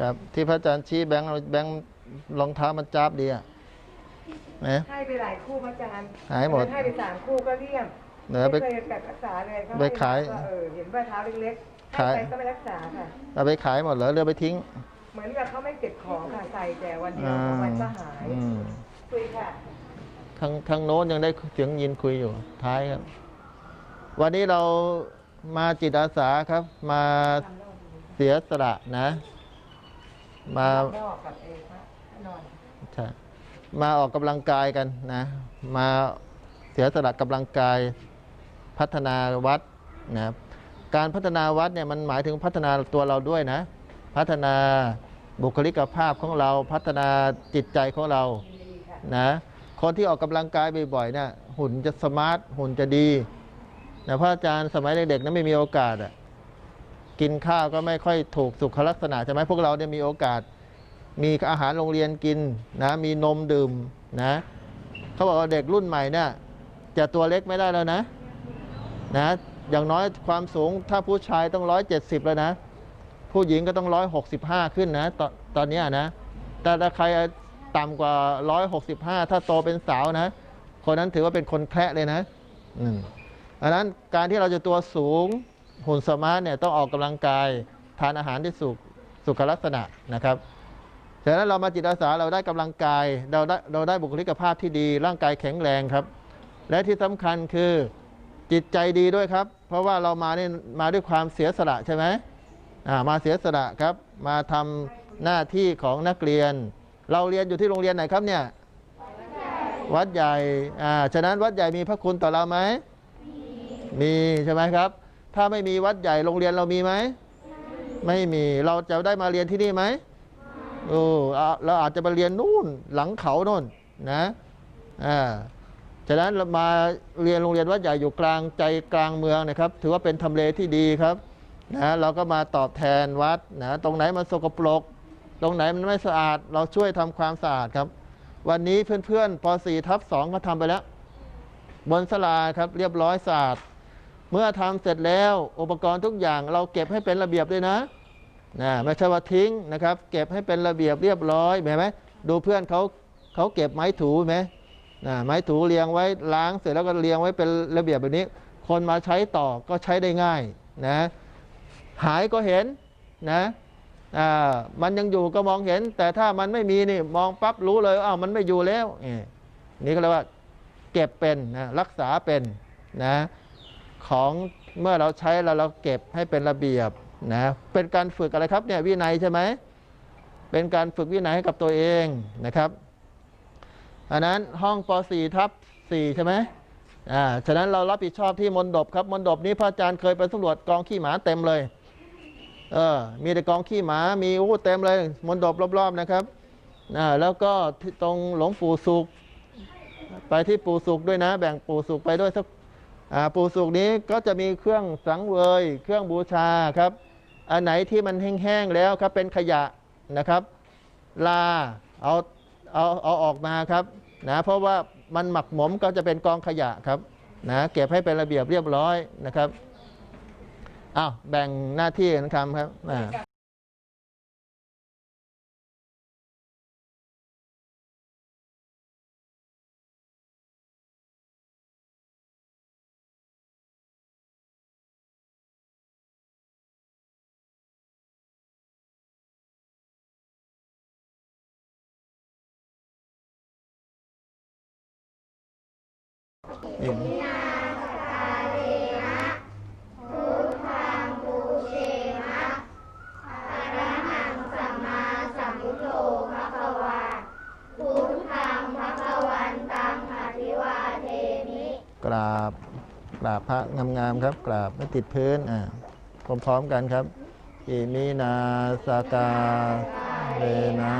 ครับ ที่พระอาจารย์ชี้แบงค์แบงค์รองเท้ามันจับดีอะนะให้ไปหลายคู่พระอาจารย์หายหมดให้ไปสามคู่ก็เลี่ยมเดี๋ยวไปไม่เคยแบบรักษาเลยเขไปขายให้มก็เออเห็นว่าเท้าเล็กๆขายให้ไปก็ไม่รักษาค่ะเอาไปขายหมดเหรอเรือไปทิ้ง เหมือนกับเขาไม่เก็บของค่ะใส่แต่วันเดียวอ่าสองวันก็หายอืมคุยค่ะทางทางโน้นยังได้เสียงยินคุยอยู่ท้ายครับ วันนี้เรามาจิตอาสาครับ มาเสียสละนะ มานอกกับเองค่ะนอนใช่มาออกกำลังกายกันนะ มาเสียสละกำลังกายพัฒนาวัดนะครับการพัฒนาวัดเนี่ยมันหมายถึงพัฒนาตัวเราด้วยนะ พัฒนาบุคลิกภาพของเราพัฒนาจิตใจของเราดีค่ะนะคนที่ออกกำลังกายบ่อยๆเนี่ยหุ่นจะสมาร์ทหุ่นจะดีนะพระอาจารย์สมัยเด็กๆนั้นไม่มีโอกาสอะ กินข้าวก็ไม่ค่อยถูกสุขลักษณะใช่ไหมพวกเราเนี่ยมีโอกาส มีอาหารโรงเรียนกินนะมีนมดื่มนะเขาบอกว่าเด็กรุ่นใหม่เนี่ยจะตัวเล็กไม่ได้แล้วนะนะอย่างน้อยความสูงถ้าผู้ชายต้องร้อยเจ็ดสิบแล้วนะ ผู้หญิงก็ต้องร้อยหกสิบห้าขึ้นนะตอนตอนนี้นะแต่ถ้าใครต่ำกว่าร้อยหกสิบห้าถ้าโตเป็นสาวนะ คนนั้นถือว่าเป็นคนแคระเลยนะอืมอันนั้นการที่เราจะตัวสูง หุ่นสมาร์ทเนี่ยต้องออกกำลังกายทานอาหารที่สุขสุขลักษณะนะครับฉะนั้นเรามาจิตอาสาเราได้กำลังกายเราได้เราได้บุคลิกภาพที่ดีร่างกายแข็งแรงครับ และที่สำคัญคือจิตใจดีด้วยครับ เพราะว่าเรามาเนี่ยมาด้วยความเสียสละใช่ไหมมาเสียสละครับ มาทำหน้าที่ของนักเรียน เราเรียนอยู่ที่โรงเรียนไหนครับเนี่ยวัดใหญ่อ่าฉะนั้นวัดใหญ่มีพระคุณต่อเราไหมมีใช่ไหมครับ ถ้าไม่มีวัดใหญ่โรงเรียนเรามีไหม ไม่มีเราจะได้มาเรียนที่นี่ไหมโอ้อะเราอาจจะมาเรียนนู่นหลังเขาโน่นนะอ่าฉะนั้นเรามาเรียนโรงเรียนวัดใหญ่อยู่กลางใจกลางเมืองนะครับ ถือว่าเป็นทำเลที่ดีครับนะเราก็มาตอบแทนวัดนะตรงไหนมันสกปรก ตรงไหนมันไม่สะอาด เราช่วยทำความสะอาดครับ วันนี้เพื่อนๆป .4 ทับ2ก็ทำไปแล้ว บนสลาครับเรียบร้อยสะอาด เมื่อทำเสร็จแล้วอุปกรณ์ทุกอย่างเราเก็บให้เป็นระเบียบด้วยนะนะไม่ใช่ว่าทิ้งนะครับ เก็บให้เป็นระเบียบเรียบร้อยเห็นไหมดูเพื่อนเขาเขาเก็บไม้ถูไหมนะไม้ถูเรียงไว้ล้างเสร็จแล้วก็เรียงไว้เป็นระเบียบแบบนี้ คนมาใช้ต่อก็ใช้ได้ง่ายนะหายก็เห็นนะอ่ามันยังอยู่ก็มองเห็น แต่ถ้ามันไม่มีนี่มองปั๊บรู้เลยอ้าวมันไม่อยู่แล้วนี่ก็เรียกว่า เก็บเป็นนะรักษาเป็นนะ ของเมื่อเราใช้แล้วเราเก็บให้เป็นระเบียบนะเป็นการฝึกอะไรครับเนี่ยวินัยใช่ไหมเป็นการฝึกวินัยให้กับตัวเองนะครับอันนั้นห้องป .4 ทับ4ใช่ไหมอ่าฉะนั้นเรารับผิดชอบที่มณฑปครับมณฑปนี้พระอาจารย์เคยไปสำรวจกองขี้หมาเต็มเลยเออมีแต่กองขี้หมามีอู้เต็มเลยมณฑปรอบๆนะครับอ่าแล้วก็ตรงหลวงปู่สุขไปที่ปู่สุขด้วยนะ แบ่งปู่สุขไปด้วยสัก ปู่สุขนี้ก็จะมีเครื่องสังเวย เครื่องบูชาครับ อันไหนที่มันแห้งๆแล้วครับเป็นขยะนะครับ ลาเอาเอาเอาออกมาครับนะเพราะว่ามันหมักหมมก็จะเป็นกองขยะครับนะเก็บให้เป็นระเบียบเรียบร้อยนะครับอ้าวแบ่งหน้าที่กันครับครับ อ่าอีกราบกราบพระงามๆครับ กราบไม่ติดพื้นอ่าพร้อมๆกันครับอิมินาสกาเลนะ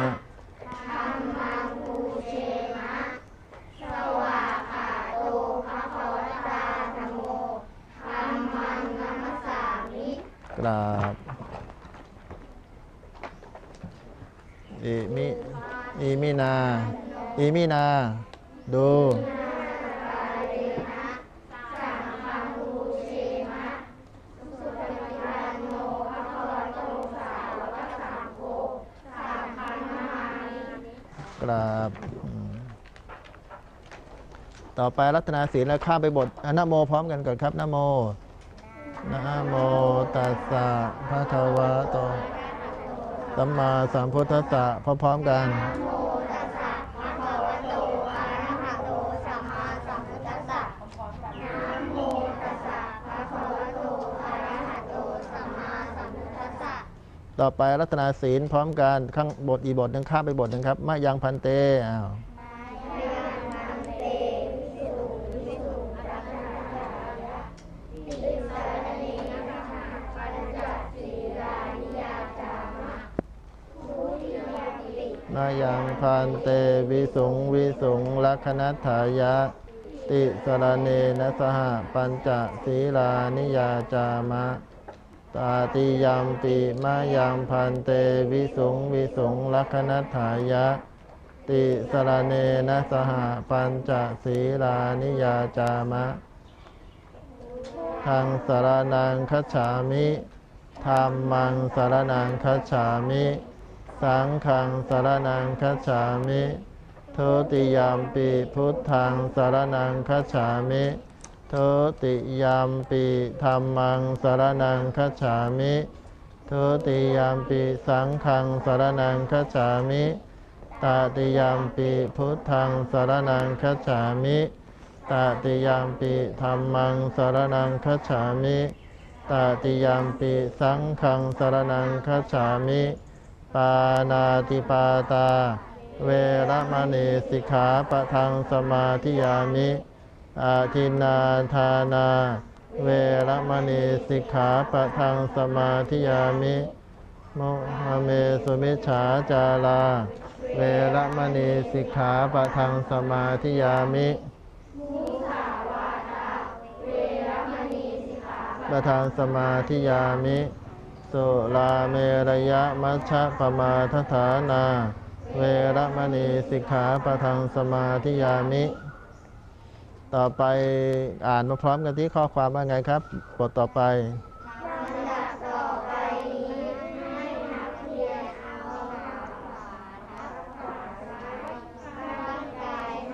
กราบอิมิอิมินาอิมินาดูกราบต่อไปรัตนาศีลแล้วข้ามไปบทอนโมพร้อมกันก่อนครับนโม นะโมตัสสะภะคะวะโตสัมมาสัมพุทธัสสะพร้อมๆกันต่อไปรัตนาศีลพร้อมกันข้างบทอีบทหนึ่งข้ามไปบทหนึ่งครับมายังพันเตอ้าว มายังพันเตวิสุงวิสุงลักขณัฐายะ ติสรเนนะสหปัญจศีลานิยาจามะตาติยามปิมายังพันเตวิสุงวิสุงลักขณถายะ ติสรเนนะสหปัญจศีลานิยาจามะทางสารนังคัจฉามิธรรมังสารนังคัจฉามิ สังฆังสารนังคัจฉามิทุติยามปิพุทธังสารนังคัจฉามิทุติยามปีธรรมังสารนังคัจฉามิทุติยามปีสังฆังสารนังคัจฉามิตติยามปีพุทธังสารนังคัจฉามิตติยามปีธรรมังสารนังคัจฉามิตติยามปีสังฆังสารนังคัจฉามิ ปานาติปาตา เวรมณีสิกขาปะทังสมาธิยามิอาทินาทานา เวรมณีสิกขาปะทังสมาธิยามิโมหเมสุมิฉาจารา เวรมณีสิกขาปะทังสมาธิยามิปะทังสมาธิยามิ สุลาเมระยะมัชฌะปมาทฐานา เวรมณีสิกขาปะทังสมาธิยามิ ต่อไปอ่านมาพร้อมกันที่ข้อความว่าไงครับบทต่อไป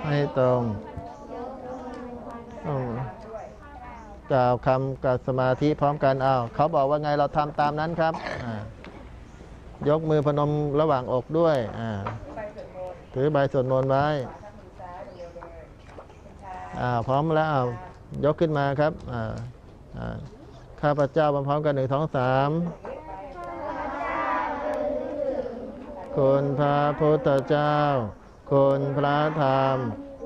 ให้ตรงอืม กล่าวคำกับสมาธิพร้อมกันอ้าวเขาบอกว่าไงเราทำตามนั้นครับยกมือพนมระหว่างอกด้วยถือใบสวดมนต์ไว้อ่าพร้อมแล้วอ้ายกขึ้นมาครับอ่าข้าพเจ้าพร้อมกันหนึ่งสองสามคุณพระพุทธเจ้า คุณพระธรรม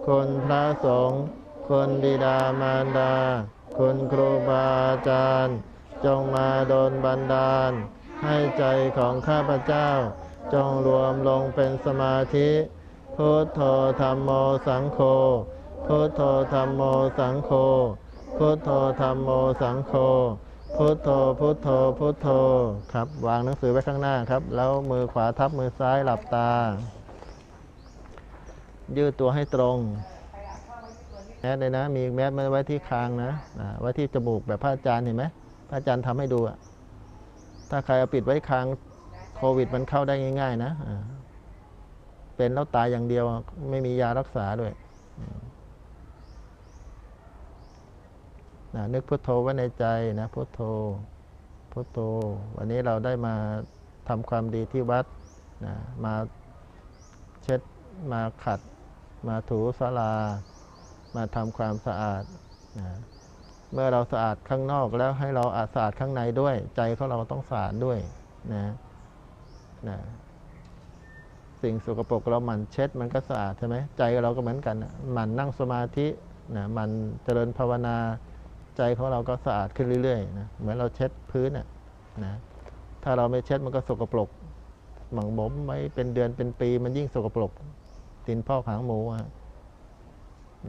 คุณพระสงฆ์คุณบิดามารดา คุณครูบาอาจารย์ จงมาโดนบันดาล ให้ใจของข้าพเจ้า จงรวมลงเป็นสมาธิพุทโธธรรมโมสังโฆพุทโธธรรมโมสังโฆพุทโธธรรมโมสังโฆพุทโธพุทโธพุทโธครับวางหนังสือไว้ข้างหน้าครับ แล้วมือขวาทับมือซ้ายหลับตา ยืดตัวให้ตรง สเลยนะ มีแมสมาไว้ที่คางนะไว้ที่จมูกแบบพระอาจารย์เห็นไหมพระอาจารย์ทำให้ดูอะถ้าใครเอาปิดไว้คางโควิดมันเข้าได้ง่าย ๆ นะเป็นแล้วตายอย่างเดียวไม่มียารักษาด้วยนะนึกพุทโธไว้ในใจนะพุทโธพุทโธ วันนี้เราได้มาทำความดีที่วัดนะมาเช็ดมาขัด มาถูสลา มาทำความสะอาดนะเมื่อเราสะอาดข้างนอกแล้วให้เราอาสะอาดข้างในด้วย ใจของเราต้องสะอาดด้วยนะนะสิ่งสกปรกเราหมั่นเช็ดมันก็สะอาดใช่ไหมใจเราก็เหมือนกันหมั่นนั่งสมาธินะหมันเจริญภาวนาใจของเราก็สะอาดขึ้นเรื่อยๆนะเหมือนเราเช็ดพื้นนะนะถ้าเราไม่เช็ดมันก็สกปรกหมังหมมไว้เป็นเดือนเป็นปีมันยิ่งสกปรกตินพ่อกหางหมูอะ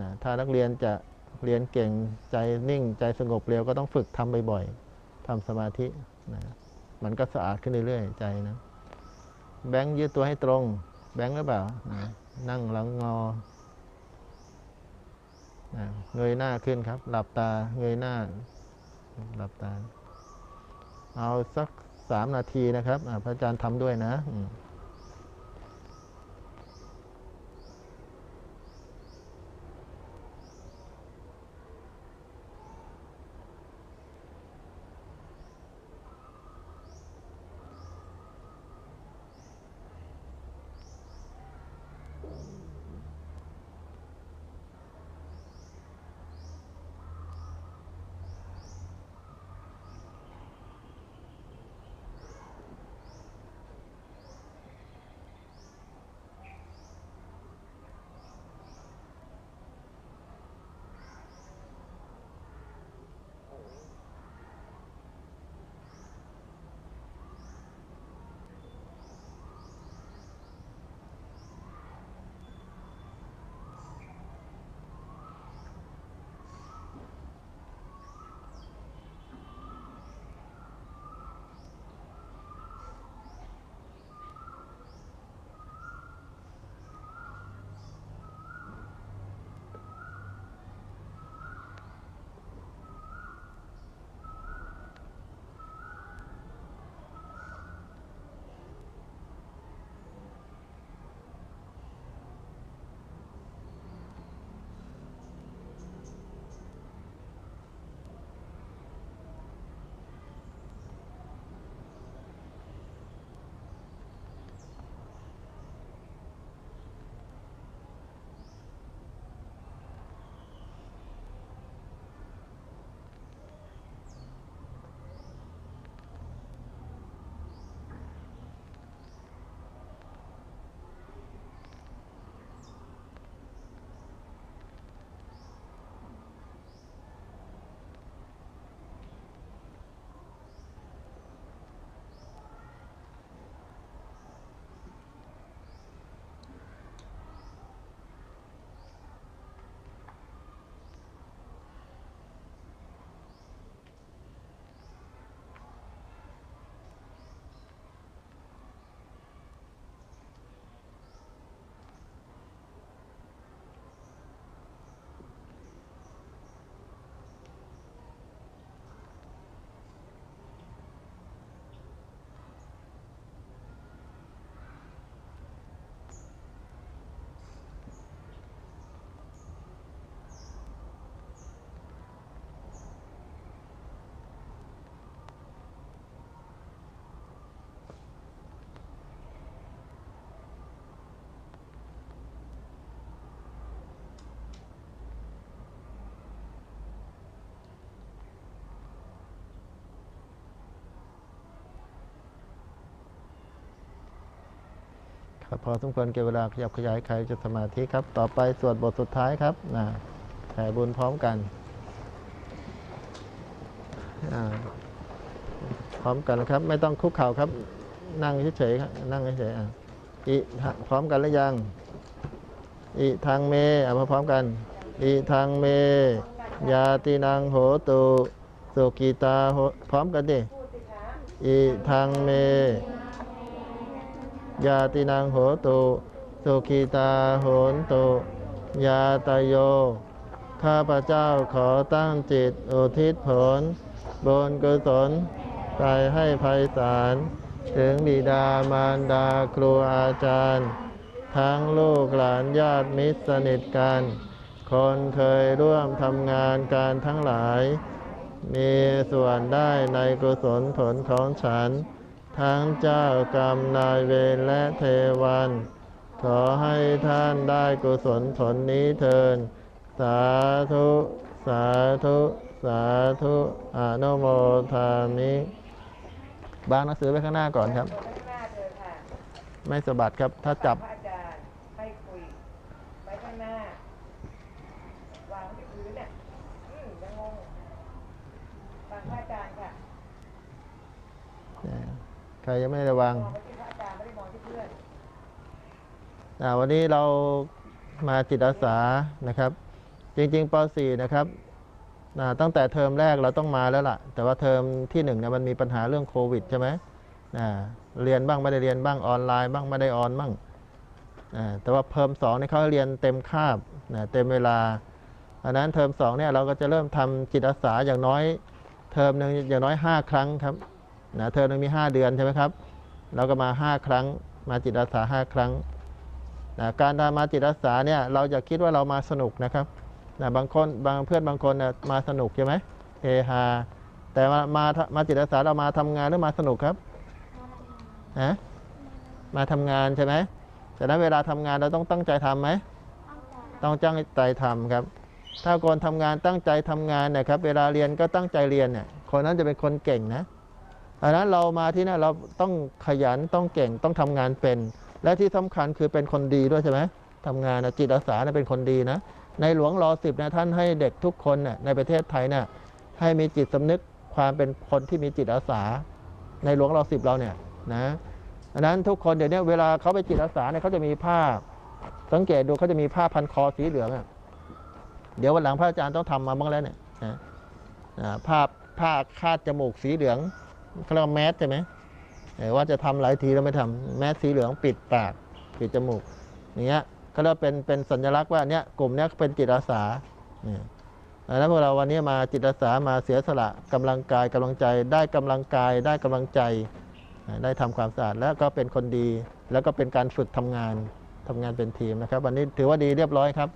นะถ้านักเรียนจะเรียนเก่งใจนิ่งใจสงบเร็วก็ต้องฝึกทำบ่อยๆทำสมาธินะมันก็สะอาดขึ้นเรื่อยๆใจนะแบงค์ยืดตัวให้ตรง แบงค์หรือเปล่านะนั่งหลังงอนะเงยหน้าขึ้นครับ หลับตาเงยหน้า หลับตา เอาสักสามนาทีนะครับพระอาจารย์ทำด้วยนะ พอสมควรเก็บเวลาขยับขยายใครจะสมาธิครับ ต่อไปสวดบทสุดท้ายครับนะแผ่บุญพร้อมกันพร้อมกันนะครับ ไม่ต้องคุกเข่าครับ นั่งเฉยๆครับนั่งเฉยๆอะอิพร้อมกันหรือยังอิทางเมอะมาพร้อมกันอิทางเม ยาตินังโหตุสุกิตาโหพร้อมกันดิอิทางเม ยาตินังโหตุสุขีตาโหนตุยาตโย ข้าพเจ้าขอตั้งจิตอุทิศผลบนกุศลไปให้ภัยสาร ถึงบิดามารดาครูอาจารย์ ทั้งลูกหลานญาติมิตรสนิทกัน คนเคยร่วมทำงานการทั้งหลาย มีส่วนได้ในกุศลผลของฉัน ทั้งเจ้ากรรมนายเวรและเทวัน ขอให้ท่านได้กุศลผลนี้เทิน สาธุ สาธุ สาธุอนุโมทามิบางหนังสือไว้ข้างหน้าก่อนครับ ไม่สะบัดครับถ้าจับ พระอาจารย์ให้คุยไปข้างหน้าวางที่พื้นเนี่ยอืมยังงงฟังพระอาจารย์ค่ะ ใครยังไม่ได้ระวังวันนี้เรามาจิตอาสานะครับ จริงๆป .4 นะครับตั้งแต่เทอมแรกเราต้องมาแล้วล่ะ แต่ว่าเทอมที่หนึ่งเนี่ยมันมีปัญหาเรื่องโควิดใช่ไหมเรียนบ้างไม่ได้เรียนบ้างออนไลน์บ้างไม่ได้ออนบ้างแต่ว่าเทอมสองเนี่ยเขาเรียนเต็มคาบเต็มเวลาอันนั้นเทอมสองเนี่ยเราก็จะเริ่มทำจิตอาสาอย่างน้อยเทอมหนึ่งอย่างน้อย 5 ครั้งครับ นะเทอมหนึ่งมี 5 เดือนใช่ไหมครับเราก็มา 5 ครั้งมาจิตอาสา5 ครั้งนะการทำมาจิตอาสาเนี่ยเราจะคิดว่าเรามาสนุกนะครับนะบางคนบางเพื่อนบางคนนะมาสนุกใช่ไหมเฮฮาแต่มามามาจิตอาสาเรามาทำงานหรือมาสนุกครับฮะมาทำงานใช่ไหมแต่นั้นเวลาทำงานเราต้องตั้งใจทำไหมต้องตั้งใจทำครับ ถ้าคนทำงานตั้งใจทำงานนะครับ เวลาเรียนก็ตั้งใจเรียนเนี่ยคนนั้นจะเป็นคนเก่งนะ อันนั้นเรามาที่นั่เราต้องขยันต้องเก่งต้องทำงานเป็น และที่สำคัญคือเป็นคนดีด้วยใช่ไหมทำงานนะจิตอาสานะเป็นคนดีนะในหลวงรอสิบนะท่านให้เด็กทุกคนน่ะในประเทศไทยน่ะให้มีจิตสำนึกความเป็นคนที่มีจิตอาสา ในหลวงรอสิบเราเนี่ยนะอันนั้นทุกคนเดี๋ยวนี้เวลาเขาไปจิตอาสาเนี่ยเขาจะมีผ้า สังเกตดูเขาจะมีผ้าพันคอสีเหลืองอะเดี๋ยววันหลังพระอาจารย์ต้องทำมาบ้างแล้วเนี่ยนะอ่าผ้าผ้าคาดจมูกสีเหลือง เขาเรียกว่าแมสใช่ไหมเออว่าจะทำหลายทีแล้วไม่ทำแมสสีเหลืองปิดปากปิดจมูกอย่างเงี้ยเขาเรียกเป็นเป็นสัญลักษณ์ว่าเนี่ยกลุ่มเนี้ยเป็นจิตอาสาเนี่ยดังนั้นพวกเราวันนี้มาจิตอาสามาเสียสละกำลังกายกำลังใจ ได้กำลังกายได้กำลังใจ ได้ทำความสะอาดแล้วก็เป็นคนดี แล้วก็เป็นการฝึกทำงานทำงานเป็นทีมนะครับ วันนี้ถือว่าดีเรียบร้อยครับ